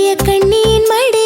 கண்ணியின் மடி.